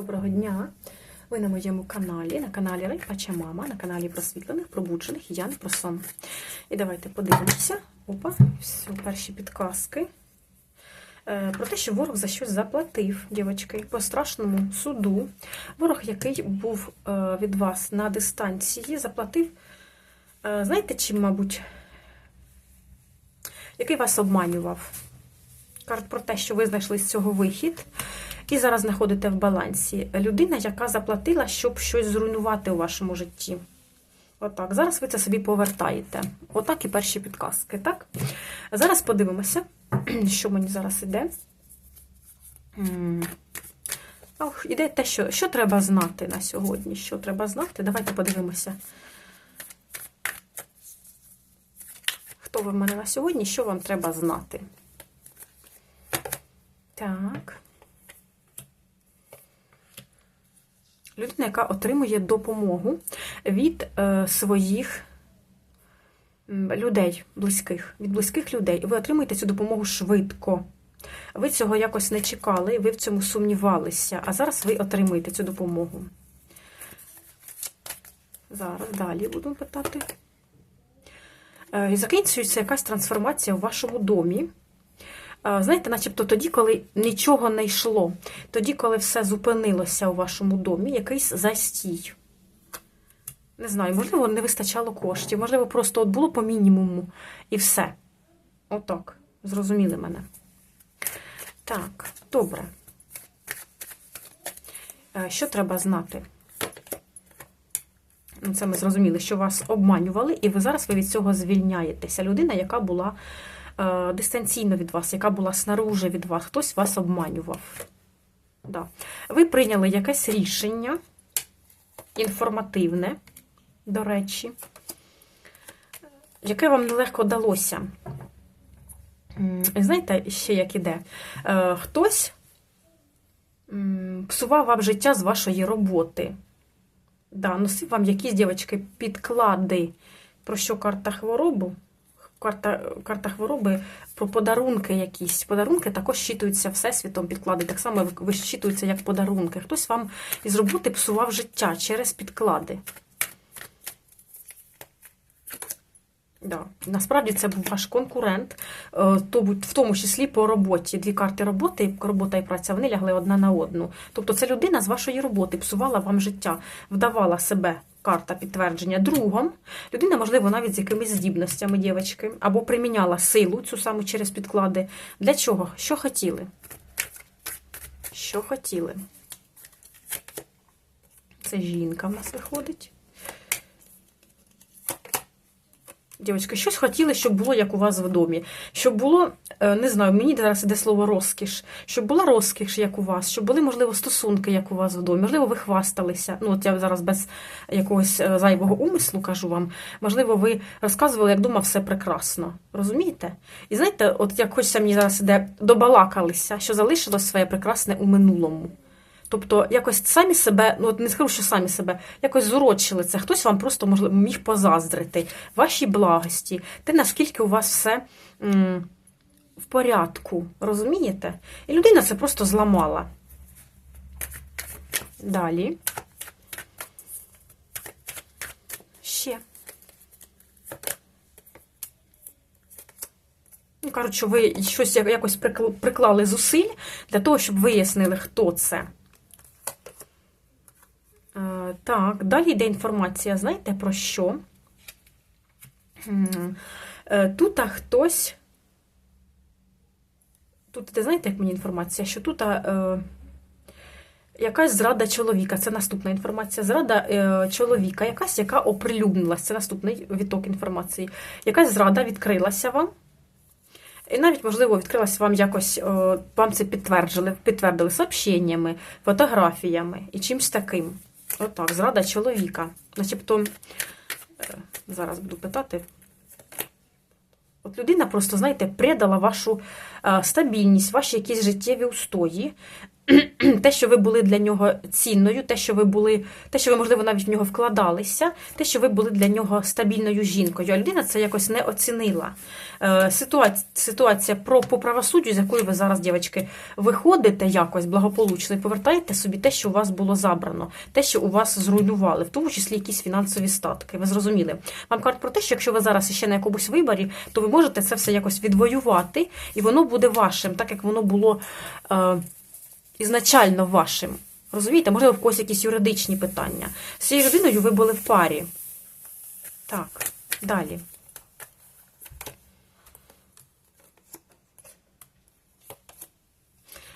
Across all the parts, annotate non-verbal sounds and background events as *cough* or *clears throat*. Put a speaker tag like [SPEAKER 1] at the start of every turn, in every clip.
[SPEAKER 1] Доброго дня! Ви на моєму каналі, на каналі Райпача Мама, на каналі просвітлених, пробуджених і про сон. І давайте подивимося. Опа, все, перші підказки. Е, Про те, що ворог за щось заплатив, дівчатки, по страшному суду. Ворог, який був е, від вас на дистанції, заплатив, е, знаєте, чим, мабуть, який вас обманював. Кажуть про те, що ви знайшли з цього вихід. І зараз знаходите в балансі людина, яка заплатила, щоб щось зруйнувати у вашому житті. Отак. Зараз ви це собі повертаєте. Отак і перші підказки. Так? Зараз подивимося, *clears throat* що мені зараз іде. Ох, іде те, що, що треба знати на сьогодні. Що треба знати? Давайте подивимося. Хто ви в мене на сьогодні? Що вам треба знати? Так. Людина, яка отримує допомогу від е, своїх людей, близьких, від близьких людей. І ви отримуєте цю допомогу швидко. Ви цього якось не чекали, ви в цьому сумнівалися, а зараз ви отримуєте цю допомогу. Зараз далі буду питати. Е, закінчується якась трансформація у вашому домі. Знаєте, начебто тоді, коли нічого не йшло, тоді, коли все зупинилося у вашому домі, якийсь застій. Не знаю, можливо, не вистачало коштів, можливо, просто от було по мінімуму і все. Отак. Зрозуміли мене. Так, добре. Е, Що треба знати? Ну, Це ми зрозуміли, що вас обманювали, і ви зараз ви від цього звільняєтеся. Людина, яка була дистанційно від вас, яка була снаружи від вас, хтось вас обманював. Да. Ви прийняли якесь рішення інформативне, до речі, яке вам нелегко далося. Знаєте, ще як іде? Е, Хтось псував вам життя з вашої роботи. Да, носив вам якісь, дівчатки, підклади. Про що карта хворобу? Карта, карта хвороби про подарунки якісь. Подарунки також щитуються всесвітом підклади. Так само вищитуються як подарунки. Хтось вам із роботи псував життя через підклади. Да. Насправді це був ваш конкурент, е, в тому числі по роботі. Дві карти роботи, робота і праця, вони лягли одна на одну. Тобто це людина з вашої роботи псувала вам життя, вдавала себе. Карта підтвердження другом. Людина, можливо, навіть з якимись здібностями, дівчатки, або приміняла силу цю саму через підклади. Для чого? Що хотіли? Що хотіли? Це жінка в нас виходить. Дівчатки, щось хотіли, щоб було як у вас в домі. Щоб було, е, не знаю, мені зараз іде слово розкіш. Щоб була розкіш, як у вас, щоб були, можливо, стосунки, як у вас в домі. Можливо, ви хвасталися. Ну, от я зараз без якогось е, зайвого умислу кажу вам. Можливо, ви розказували, як вдома все прекрасно. Розумієте? І знаєте, от як хочеться мені зараз іде, добалакалися, що залишилось своє прекрасне у минулому. Тобто, якось самі себе, ну от не скажу, що самі себе, якось зурочили це. Хтось вам просто можливо міг позаздрити вашій благості, те, наскільки у вас все м, в порядку, розумієте? І людина це просто зламала. Далі. Ще. Ну, кажуть, ви щось якось приклали зусиль для того, щоб вияснили, хто це. Так, далі йде інформація, знаєте про що? Е, Тут хтось. Тут, ви знаєте, як мені інформація, що тут е, якась зрада чоловіка. Це наступна інформація. Зрада е, чоловіка, якась, яка оприлюднилася. Це наступний відток інформації. Якась зрада відкрилася вам. І навіть, можливо, відкрилась вам якось, е, вам це підтвердили, підтвердили сообщеннями, фотографіями і чимось таким. Отак, зрада чоловіка. Начебто, е, зараз буду питати. От людина просто, знаєте, предала вашу е, стабільність, ваші якісь життєві устої. *clears throat* те, що ви були для нього цінною, те, що ви були, те, що ви, можливо, навіть в нього вкладалися, те, що ви були для нього стабільною жінкою. А людина це якось не оцінила. Е, Ситуація, ситуація про по правосуддю, з якої ви зараз, дівчатки, виходите якось благополучно і повертаєте собі те, що у вас було забрано, те, що у вас зруйнували, в тому числі якісь фінансові статки. Ви зрозуміли? Вам кажуть про те, що якщо ви зараз ще на якомусь виборі, то ви можете це все якось відвоювати, і воно буде вашим, так як воно було. Е, ізначально вашим. Розумієте, можливо, в когось якісь юридичні питання. З цією людиною ви були в парі. Так, далі.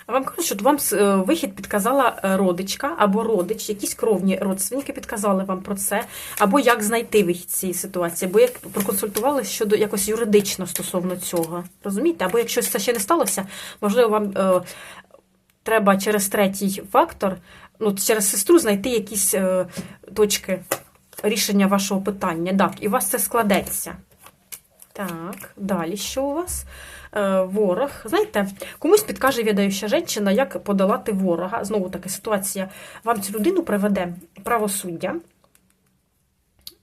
[SPEAKER 1] А вам кажуть, що вам е, вихід підказала е, родичка або родич, якісь кровні родственники підказали вам про це, або як знайти вихід цієї ситуації, або як проконсультували щодо якось юридично стосовно цього. Розумієте? Або якщо це ще не сталося, можливо, вам е, треба через третій фактор, ну, через сестру знайти якісь е, точки рішення вашого питання. Так, і у вас це складеться. Так, далі що у вас? Е, ворог. Знаєте, комусь підкаже відаюча жінка, як подолати ворога. Знову така ситуація. Вам цю людину приведе правосуддя.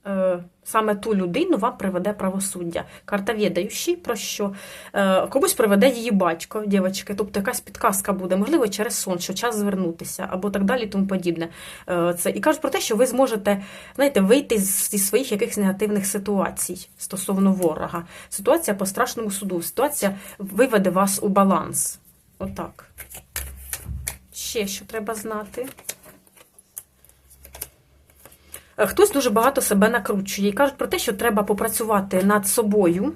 [SPEAKER 1] Е, саме ту людину вам приведе правосуддя. Карта відаючий, про що е, комусь приведе її батько, дівчатки, тобто якась підказка буде, можливо, через сон, що час звернутися, або так далі, тому подібне. Е, це. І кажуть про те, що ви зможете знаєте, вийти зі своїх якихось негативних ситуацій стосовно ворога. Ситуація по страшному суду, ситуація виведе вас у баланс. Отак. Ще що треба знати. Е, Хтось дуже багато себе накручує і кажуть про те, що треба попрацювати над собою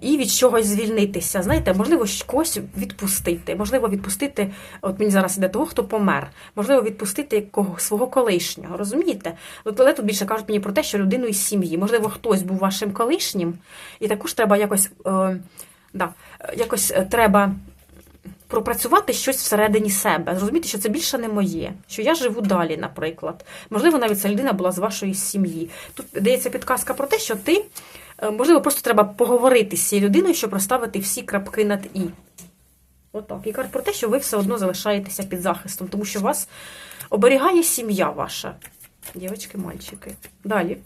[SPEAKER 1] і від чогось звільнитися. Знаєте, можливо, когось відпустити. Можливо, відпустити, от мені зараз іде того, хто помер, можливо, відпустити кого свого колишнього. Розумієте? Але тут більше кажуть мені про те, що людину із сім'ї. Можливо, хтось був вашим колишнім, і також треба якось, е, да, якось е, треба пропрацювати щось всередині себе, зрозуміти, що це більше не моє, що я живу далі, наприклад. Можливо, навіть ця людина була з вашої сім'ї. Тут дається підказка про те, що ти, е, можливо, просто треба поговорити з цією людиною, щоб розставити всі крапки над І. Отак. І кажуть про те, що ви все одно залишаєтеся під захистом, тому що вас оберігає сім'я ваша. Дівчатки, мальчики. Далі.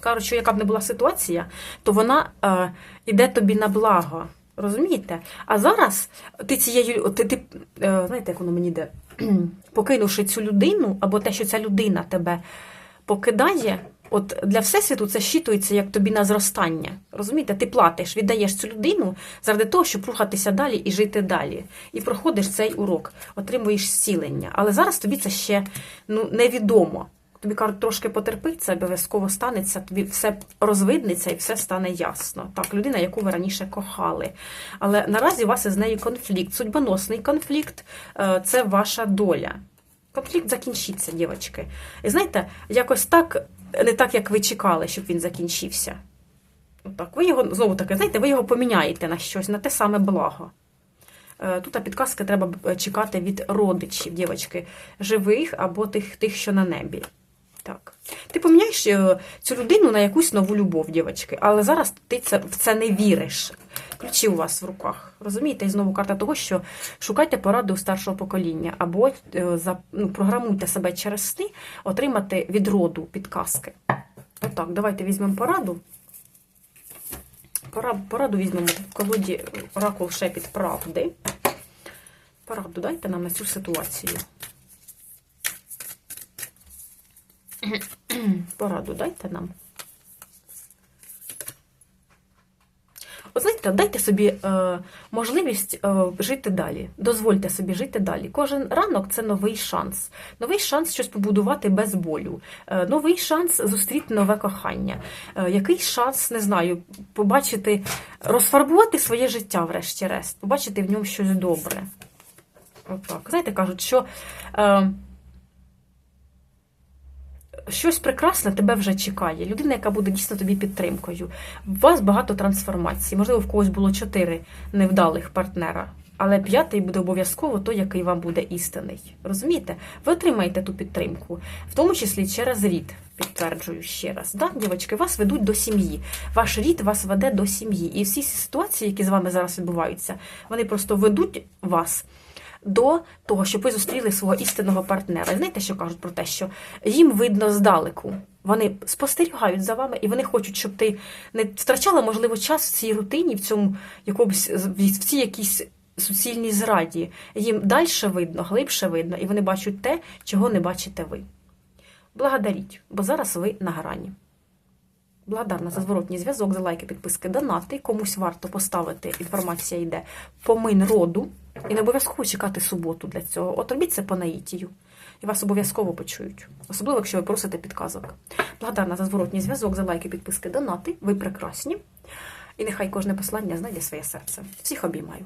[SPEAKER 1] Кажуть, що яка б не була ситуація, то вона е, іде тобі на благо. Розумієте? А зараз ти цією, ти, ти е, знаєте, як воно мені йде, *clears throat* покинувши цю людину, або те, що ця людина тебе покидає, от для Всесвіту це щитується як тобі на зростання. Розумієте, ти платиш, віддаєш цю людину заради того, щоб рухатися далі і жити далі. І проходиш цей урок, отримуєш зцілення. Але зараз тобі це ще ну, невідомо. Тобі кажуть, трошки потерпи, це обов'язково станеться, тобі все розвиднеться і все стане ясно. Так, людина, яку ви раніше кохали. Але наразі у вас із нею конфлікт, судьбоносний конфлікт е, це ваша доля. Конфлікт закінчиться, дівчатки. І знаєте, якось так, не так, як ви чекали, щоб він закінчився. Отак, ви його, знову таки, знаєте, ви його поміняєте на щось, на те саме благо. Е, тут підказки треба чекати від родичів, дівчатки, живих або тих, тих, що на небі. Так. Ти поміняєш е, цю людину на якусь нову любов, дівчатки, але зараз ти це, в це не віриш. Ключі у вас в руках. Розумієте? І знову карта того, що шукайте поради у старшого покоління, або е, ну, програмуйте себе через сни, отримати від роду підказки. Отак, давайте візьмемо пораду. Пораду візьмемо в колоді Оракул Шепіт Правди. Пораду дайте нам на цю ситуацію. Пораду дайте нам. От знаєте, дайте собі е, можливість е, жити далі. Дозвольте собі жити далі. Кожен ранок це новий шанс. Новий шанс щось побудувати без болю. Е, новий шанс зустріти нове кохання. Е, який шанс, не знаю, побачити, розфарбувати своє життя, врешті-решт, побачити в ньому щось добре. Отак. Знаєте, кажуть, що. Е, щось прекрасне тебе вже чекає. Людина, яка буде дійсно тобі підтримкою. У вас багато трансформацій. Можливо, в когось було чотири невдалих партнера. Але п'ятий буде обов'язково той, який вам буде істинний. Розумієте? Ви отримаєте ту підтримку, в тому числі через рід, підтверджую ще раз. Да, дівчатки, вас ведуть до сім'ї. Ваш рід вас веде до сім'ї. І всі ситуації, які з вами зараз відбуваються, вони просто ведуть вас до того, щоб ви зустріли свого істинного партнера. Знаєте, що кажуть про те, що їм видно здалеку. Вони спостерігають за вами, і вони хочуть, щоб ти не втрачала, можливо, час в цій рутині, в цьому якомусь в цій якійсь суцільній зраді. Їм далі видно, глибше видно, і вони бачать те, чого не бачите ви. Благодаріть, бо зараз ви на грані. Благодарна за зворотній зв'язок, за лайки, підписки, донати. Комусь варто поставити, інформація йде по мин роду. І не обов'язково чекати суботу для цього. От робіть це по наїтію. І вас обов'язково почують. Особливо, якщо ви просите підказок. Благодарна за зворотній зв'язок, за лайки, підписки, донати. Ви прекрасні. І нехай кожне послання знайде своє серце. Всіх обіймаю.